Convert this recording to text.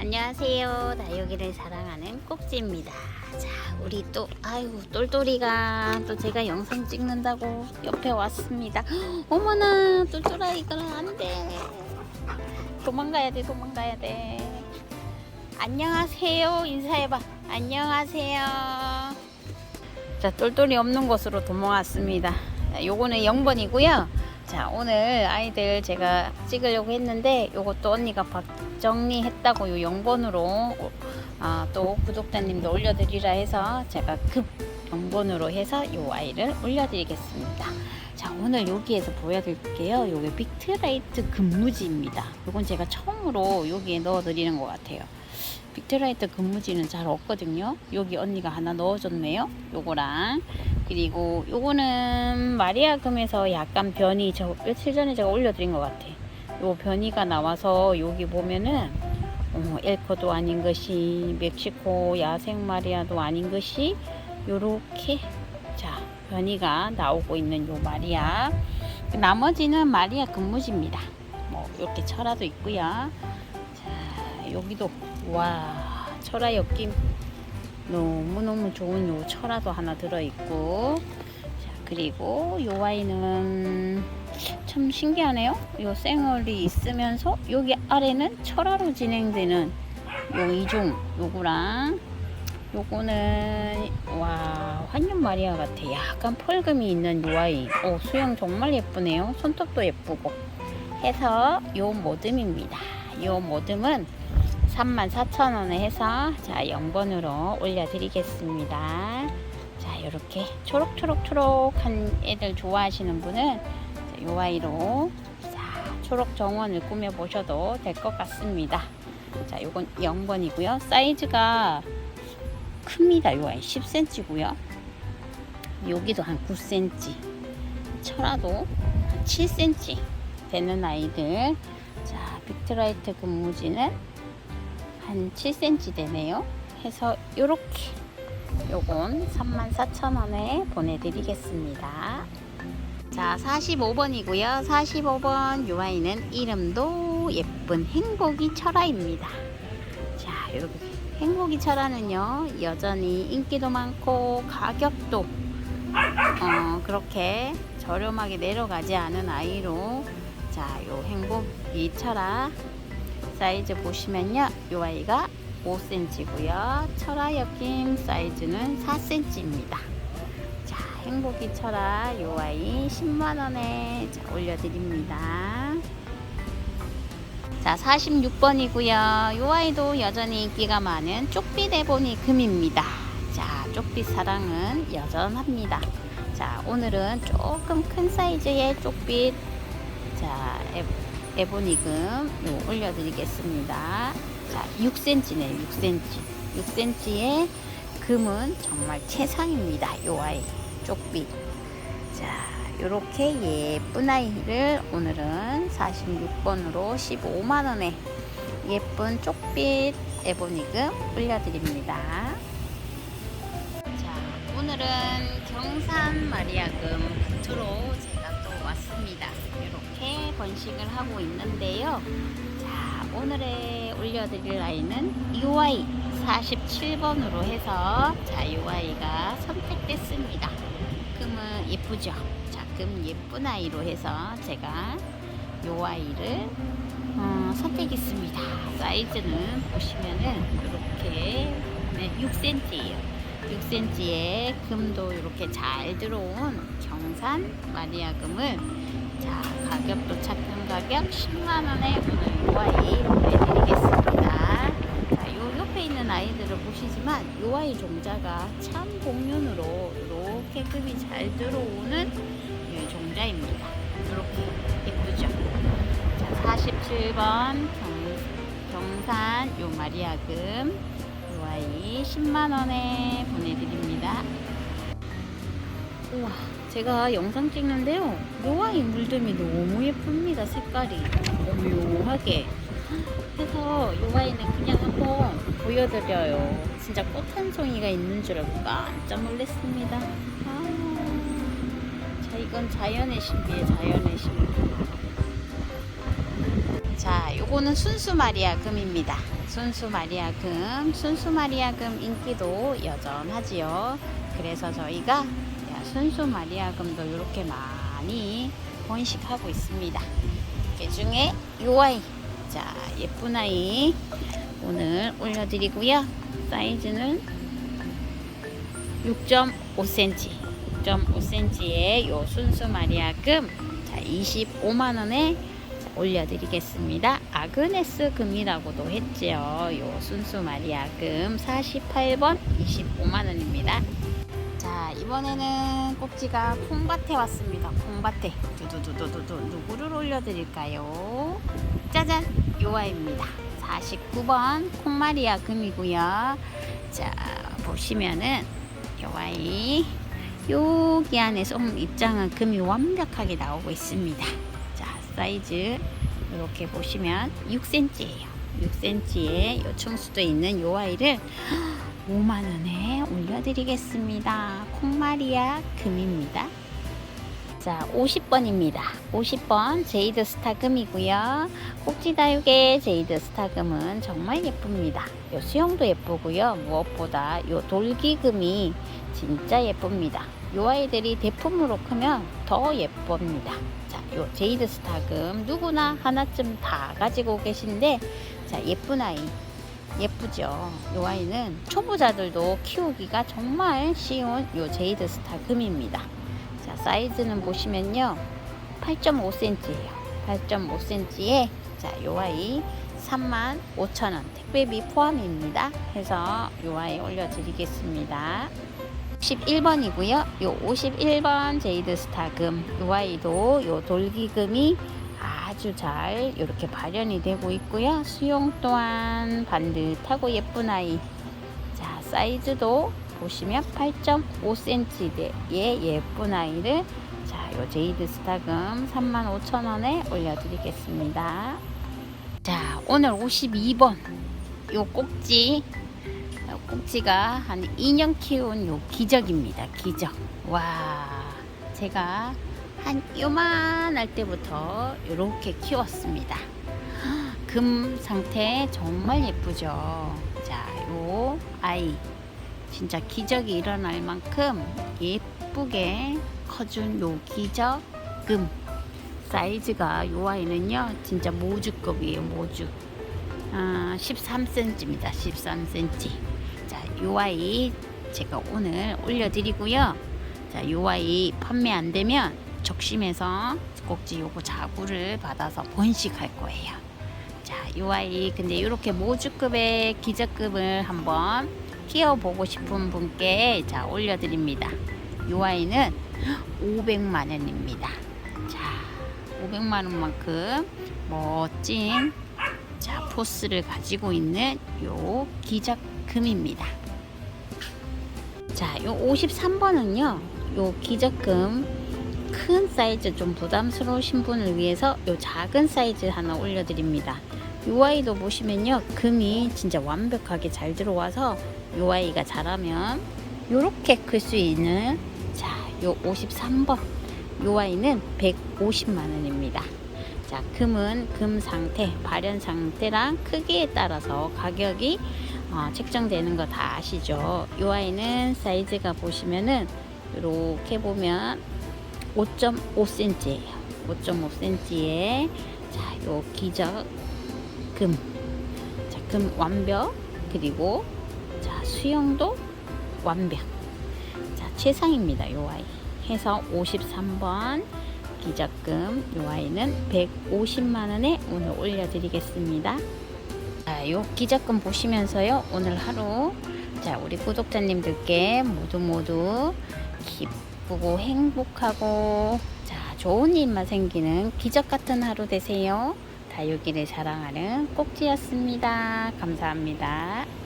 안녕하세요. 나요기를 사랑하는 꼭지입니다. 자, 우리 또 아이고 똘똘이가 또 제가 영상 찍는다고 옆에 왔습니다. 어머나 똘똘아이가 안 돼. 도망가야 돼, 도망가야 돼. 안녕하세요. 인사해봐. 안녕하세요. 자, 똘똘이 없는 곳으로 도망왔습니다. 자, 요거는 0번이고요. 자, 오늘 아이들 제가 찍으려고 했는데 요것도 언니가 박 정리했다고 요 0번으로 아, 또 구독자님도 올려드리라 해서 제가 급 0번으로 해서 요 아이를 올려드리겠습니다. 자, 오늘 여기에서 보여드릴게요. 요게 빅트라이트 근무지입니다. 요건 제가 처음으로 여기에 넣어 드리는 것 같아요. 빅트라이트 근무지는 잘 없거든요. 여기 언니가 하나 넣어줬네요. 요거랑 그리고 요거는 마리아금에서 약간 변이 저 며칠 전에 제가 올려드린 것 같아. 요 변이가 나와서 여기 보면은 어, 엘코도 아닌 것이 멕시코 야생 마리아도 아닌 것이 요렇게 자 변이가 나오고 있는 요 마리아 나머지는 마리아 근무지입니다. 뭐 이렇게 철화도 있고요. 자 여기도 와 철화 엮임 너무너무 좋은 요 철화도 하나 들어있고. 자 그리고 요 아이는 참 신기하네요. 요 생얼이 있으면서 여기 아래는 철화로 진행되는 요 이종 요거랑. 요거는 와 환년 마리아 같아. 약간 펄금이 있는 요 아이 오 수영 정말 예쁘네요. 손톱도 예쁘고. 해서 요 모듬입니다. 요 모듬은 34,000원에 해서 자 0번으로 올려드리겠습니다. 자 이렇게 초록초록초록한 애들 좋아하시는 분은 자, 요 아이로 자 초록 정원을 꾸며 보셔도 될 것 같습니다. 자 요건 0번이고요. 사이즈가 큽니다. 요 아이 10cm고요. 여기도 한 9cm. 철화도 한 7cm 되는 아이들. 자 빅트라이트 근무지는 한 7cm 되네요. 해서 요렇게 요건 34,000원에 보내드리겠습니다. 자 45번이고요. 45번 요 아이는 이름도 예쁜 행복이 철화입니다. 자 이렇게 행복이 철화는요 여전히 인기도 많고 가격도 어, 그렇게 저렴하게 내려가지 않은 아이로 자요 행복이 철화 사이즈 보시면요. 이 아이가 5cm고요. 철화 엮인 사이즈는 4cm입니다. 자, 행복이 철화 이 아이 10만원에 올려드립니다. 자, 46번이고요. 이 아이도 여전히 인기가 많은 쪽빛 에보니 금입니다. 자, 쪽빛 사랑은 여전합니다. 자, 오늘은 조금 큰 사이즈의 쪽빛 자, 에, 에보니금 요 올려드리겠습니다. 자, 6cm네, 6cm. 6cm의 금은 정말 최상입니다. 요 아이, 쪽빛. 자, 요렇게 예쁜 아이를 오늘은 46번으로 15만원에 예쁜 쪽빛 에보니금 올려드립니다. 자, 오늘은 경산 마리아금 부트로 제가 또 왔습니다. 이렇게 번식을 하고 있는데요. 자, 오늘의 올려드릴 아이는 UI 47번으로 해서 자, UI가 선택됐습니다. 금은 예쁘죠? 자, 금 예쁜 아이로 해서 제가 요 아이를 어, 선택했습니다. 사이즈는 보시면은 이렇게 네, 6cm예요. 6cm에 금도 이렇게 잘 들어온 경 산 마리아금을 자 가격도 착한 가격 10만원에 오늘 요 아이 보내드리겠습니다. 자, 요 옆에 있는 아이들을 보시지만 요 아이 종자가 참 복륜으로 이렇게 급이 잘 들어오는 이 종자입니다. 이렇게 예쁘죠? 자, 47번 경, 경산 요 마리아금 요 아이 10만원에 보내드립니다. 우와, 제가 영상 찍는데요. 요 아이 물듬이 너무 예쁩니다. 색깔이 오묘하게. 해서 요 아이는 그냥 한번 보여드려요. 진짜 꽃 한 송이가 있는 줄 알고 깜짝 놀랐습니다. 아, 자, 이건 자연의 신비에 자연의 신비. 자, 요거는 순수 마리아 금입니다. 순수 마리아 금, 순수 마리아 금 인기도 여전하지요. 그래서 저희가 야, 순수 마리아금도 이렇게 많이 번식하고 있습니다. 그 중에 요 아이, 자 예쁜 아이 오늘 올려드리고요. 사이즈는 6.5cm, 6.5cm의 요 순수 마리아금 자 25만 원에 올려드리겠습니다. 아그네스 금이라고도 했지요. 요 순수 마리아금 48번 25만 원입니다. 자 이번에는 꼭지가 콩밭에 왔습니다. 콩밭에 두두두두두 누구를 올려드릴까요? 짜잔 요아입니다. 49번 콩마리아 금이고요. 자 보시면은 요아이 여기 안에 좀 입장은 금이 완벽하게 나오고 있습니다. 자 사이즈 이렇게 보시면 6cm예요. 6cm의 요 층수도 있는 요 아이를 5만 원에 올려드리겠습니다. 콩마리아 금입니다. 자, 50번입니다. 50번 제이드 스타금이고요. 꼭지다육의 제이드 스타금은 정말 예쁩니다. 요 수영도 예쁘고요. 무엇보다 요 돌기금이 진짜 예쁩니다. 요 아이들이 대품으로 크면 더 예쁩니다. 자, 요 제이드 스타금 누구나 하나쯤 다 가지고 계신데 자, 예쁜 아이 예쁘죠. 요 아이는 초보자들도 키우기가 정말 쉬운 요 제이드 스타 금입니다. 자, 사이즈는 보시면요. 8.5cm예요. 8.5cm에 자, 요 아이 35,000원 택배비 포함입니다. 해서 요 아이 올려 드리겠습니다. 51번이고요. 요 51번 제이드 스타 금. 요 아이도 요 돌기금이 아주 잘 이렇게 발현이 되고 있고요. 수용 또한 반듯하고 예쁜 아이. 자, 사이즈도 보시면 8.5cm의 예쁜 아이를 자, 요 제이드 스타금 35,000원에 올려드리겠습니다. 자, 오늘 52번 요 꼭지 요 꼭지가 한 2년 키운 요 기적입니다. 기적. 와, 제가 한 요만할 때부터 이렇게 키웠습니다. 금 상태 정말 예쁘죠. 자, 요 아이 진짜 기적이 일어날 만큼 예쁘게 커준 요 기적 금 사이즈가 요 아이는요 진짜 모주급이에요 모주 아, 13cm입니다 13cm 자요 아이 제가 오늘 올려드리고요 자요 아이 판매 안 되면 적심해서 꼭지 요거 자구를 받아서 번식할 거예요. 자, 요 아이 근데 이렇게 모주급의 기저급을 한번 키워보고 싶은 분께 자 올려드립니다. 요 아이는 500만 원입니다. 자, 500만 원만큼 멋진 자 포스를 가지고 있는 요 기적금입니다. 자, 요 53번은요. 요 기적금 큰 사이즈 좀 부담스러우신 분을 위해서 요 작은 사이즈 하나 올려드립니다. 요 아이도 보시면요 금이 진짜 완벽하게 잘 들어와서 요 아이가 자라면 요렇게 클 수 있는 자요 53번 요 아이는 150만 원입니다. 자 금은 금 상태 발현 상태랑 크기에 따라서 가격이 어, 책정되는 거 다 아시죠? 요 아이는 사이즈가 보시면은 이렇게 보면 5.5cm예요. 5.5cm에 자, 요 기적 금. 자, 금 완벽. 그리고 자, 수영도 완벽. 자, 최상입니다. 요 아이. 해서 53번 기적금 요 아이는 150만 원에 오늘 올려 드리겠습니다. 자, 요 기적금 보시면서요. 오늘 하루 자, 우리 구독자님들께 모두 모두 기쁘고 행복하고 자, 좋은 일만 생기는 기적 같은 하루 되세요. 다육이를 자랑하는 꼭지였습니다. 감사합니다.